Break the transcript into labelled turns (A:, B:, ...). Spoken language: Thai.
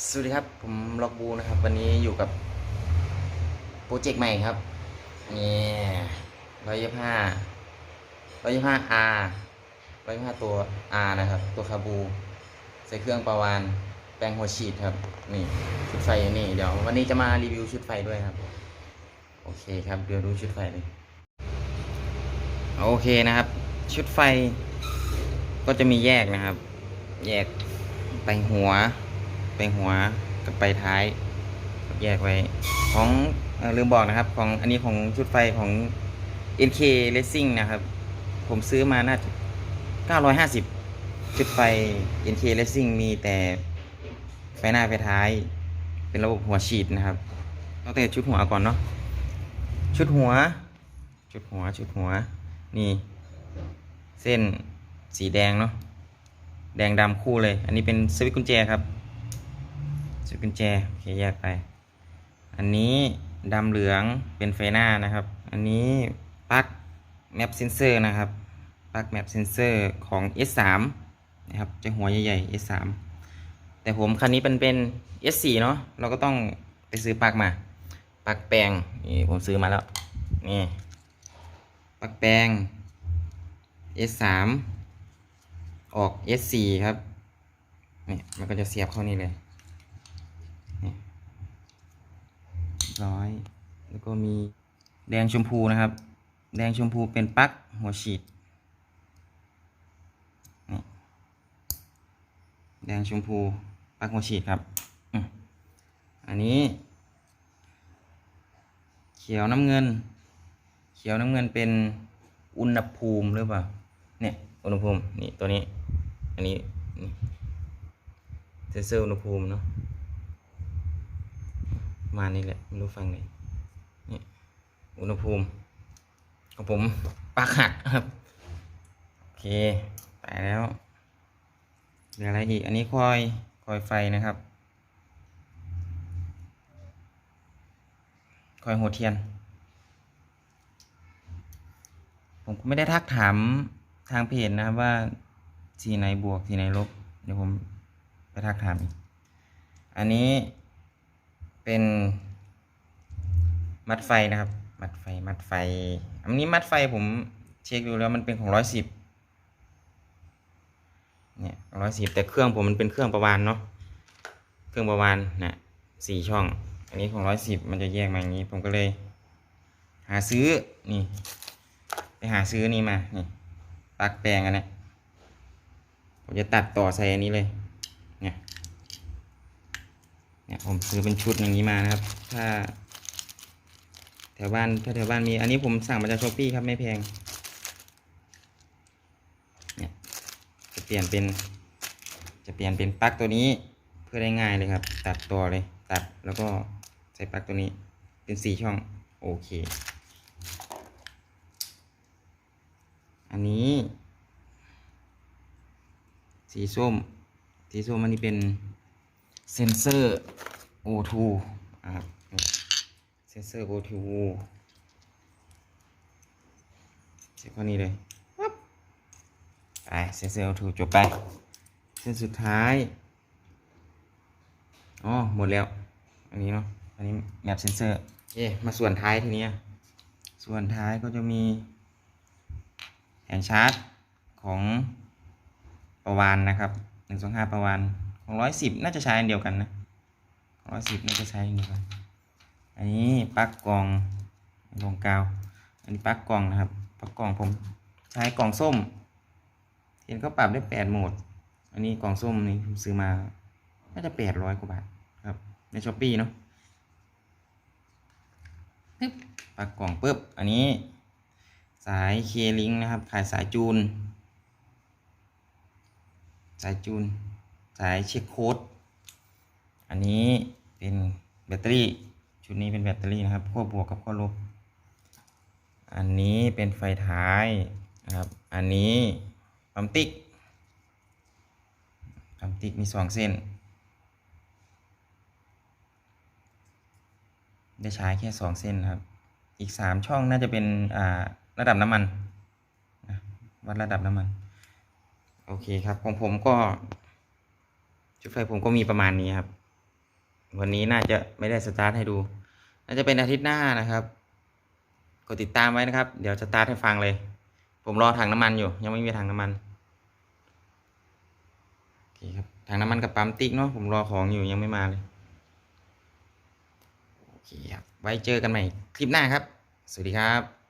A: สวัสดีครับ ผมล็อกบูนะครับ วันนี้อยู่กับโปรเจกต์ใหม่ครับนี่ร้อยยี่ห้าร้อยยี่ห้า R ร้อยยี่ห้าตัว R นะครับ ตัวคาบู ใส่เครื่องประวาน แปลงหัวฉีดครับ นี่ชุดไฟนี่ เดี๋ยว วันนี้จะมารีวิวชุดไฟด้วยครับ โอเคครับ เดี๋ยวดูชุดไฟเลยโอเคนะครับ ชุดไฟก็จะมีแยกนะครับ แยกไปลงหัว ไปหัวกับไปท้ายแยกไว้ของอลืมบอกนะครับ ของอันนี้ของชุดไฟของ NK Racing นะครับ ผมซื้อมาน่าจะ950 ชุดไฟ NK Racing มีแต่ไฟหน้าไฟท้าย เป็นระบบหัวฉีดนะครับต้องแต่ชุดหัวก่อนเนาะชุดหัว ชุดหัวชุดหัว นี่ เส้นสีแดงเนาะแดงดำคู่เลย อันนี้เป็นสวิตช์กุญแจครับ สวิตช์กุญแจโอเคแยกไป อันนี้ดำเหลืองเป็นไฟหน้านะครับ อันนี้ปลั๊กแมปเซนเซอร์นะครับปลั๊กแมปเซนเซอร์ของ S3 นะครับจะหัวใหญ่ๆ S3 แต่ผมคันนี้เป็นเป็น S4 เนาะเราก็ต้องไปซื้อปลั๊กมาปลั๊กแปลงนี่ผมซื้อมาแล้วนี่ปลั๊กแปลง S3 ออก S4 ครับนี่มันก็จะเสียบเข้านี่เลย ร้อย แล้วก็มีแดงชมพูนะครับ แดงชมพูเป็นปลั๊กหัวฉีด แดงชมพูปลั๊กหัวฉีดครับ อันนี้ เขียวน้ำเงิน เขียวน้ำเงินเป็นอุณหภูมิหรือเปล่า เนี่ยอุณหภูมิ นี่ตัวนี้ อันนี้เซนเซอร์อุณหภูมิเนาะ มานี้แหละไม่รู้ฟังไหนนี่อุณหภูมิของผมปลักหักครับโอเคไปแล้วเหลืออะไรอีกอันนี้คอยคอยไฟนะครับ คอยหัวเทียน ผมก็ไม่ได้ทักถามทางเพจนะครับว่าสีไหนบวกสีไหนลบ เดี๋ยวผมไปทักถามอีก อันนี้ เป็นมัดไฟนะครับ มัดไฟมัดไฟ อันนี้มัดไฟผมเช็คดูแล้วมันเป็นของร้อยสิบเนี่ยร้อยสิบแต่เครื่องผมมันเป็นเครื่องประวานเนาะเครื่องประวานนะสี่ช่อง อันนี้ของร้อยสิบมันจะแยกมาอย่างนี้ผมก็เลย หาซื้อนี่ไปหาซื้อนี่มานี่ปลั๊กแปลงอันเนี้ยผมจะตัดต่อใส่อันนี้เลย เนี่ยผมซื้อเป็นชุดอย่างนี้มานะครับ ถ้า แถวบ้านถ้าแถวบ้านมี อันนี้ผมสั่งมาจากช้อปปี้ครับไม่แพง เนี่ยจะเปลี่ยนเป็น จะเปลี่ยนเป็นปลั๊กตัวนี้เพื่อได้ง่ายเลยครับ ตัดต่อเลย ตัดแล้วก็ใส่ปลั๊กตัวนี้ เป็นสี่ช่อง โอเค อันนี้ สีส้ม สีส้มอันนี้เป็น เซนเซอร์ O2 นะครับเซนเซอร์ O2 เช็คข้อนี้เลยปั๊บไปเซนเซอร์ O2 จบไป เส้นสุดท้าย อ๋อ หมดแล้ว อันนี้เนาะ อันนี้แมปเซนเซอร์ เอ๊มาส่วนท้ายทีนี้ส่วนท้ายก็จะมีแผงชาร์จของประวานนะครับหนึ่งสองห้าประวาน ของร้อยสิบน่าจะใช้อันเดียวกันนะร้อยสิบน่าจะใช้อันเดียวกัน อันนี้ปลั๊กกล่องลงกาว อันนี้ปลั๊กกล่องนะครับปลั๊กกล่องผมใช้กล่องส้ม เห็นเขาปรับได้แปดโหมด อันนี้กล่องส้มนี่ผมซื้อมา น่าจะแปดร้อยกว่าบาทครับ ในช้อปปี้เนาะปึ๊บปลั๊กกล่องปึ๊บ อันนี้ สายเคลิงนะครับ ขายสายจูน สายจูน สายเช็คโค้ดอันนี้เป็นแบตเตอรี่ ชุดนี้เป็นแบตเตอรี่นะครับขั้วบวกกับขั้วลบ อันนี้เป็นไฟท้ายนะครับ อันนี้ปั๊มติ๊กปั๊มติ๊กมีสองเส้น ได้ใช้แค่สองเส้นครับ อีกสามช่องน่าจะเป็นอ่าระดับน้ำมันวัดระดับน้ำมัน โอเคครับของผมก็ ชุดไฟผมก็มีประมาณนี้ครับ วันนี้น่าจะไม่ได้สตาร์ทให้ดู น่าจะเป็นอาทิตย์หน้านะครับกดติดตามไว้นะครับ เดี๋ยวสตาร์ทให้ฟังเลย ผมรอถังน้ำมันอยู่ ยังไม่มีถังน้ำมันโอเคครับถังน้ำมันกับปั๊มติ๊กเนาะผมรอของอยู่ยังไม่มาเลยโอเคครับไว้เจอกันใหม่คลิปหน้าครับ สวัสดีครับ